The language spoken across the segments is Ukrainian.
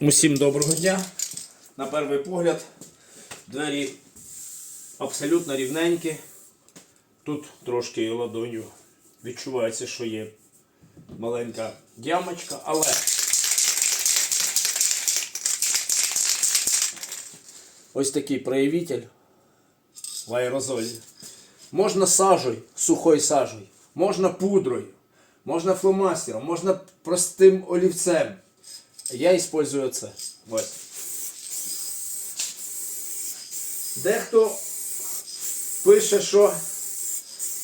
Усім доброго дня. На перший погляд двері абсолютно рівненькі. Тут трошки і ладонью відчувається, що є маленька ямочка, але ось такий проявитель в аерозолі. Можна сажею, сухою сажею, можна пудрою, можна фломастером, можна простим олівцем. Я использую це. Ось. Дехто пише, що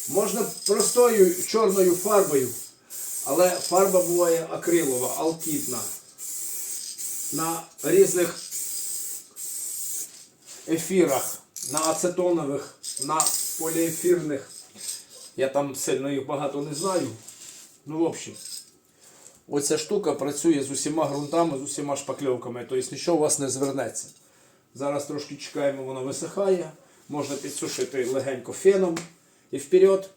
можна простою чорною фарбою, але фарба буває акрилова, алкітна. На різних ефірах, на ацетонових, на поліефірних. Я там сильно їх багато не знаю. Ну, в общем. Оця штука працює з усіма ґрунтами, з усіма шпакльовками, тобто нічого у вас не звернеться. Зараз трошки чекаємо, воно висихає. Можна підсушити легенько феном і вперед.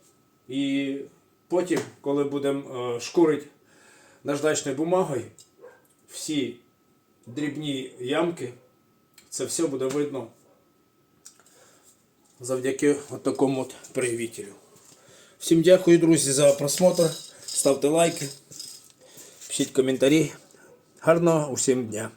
І потім, коли будемо шкурити наждачною бумагою, всі дрібні ямки, це все буде видно завдяки от такому от проявителю. Всім дякую, друзі, за просмотр. Ставте лайки. Пишіть коментарі. Гарного усім дня!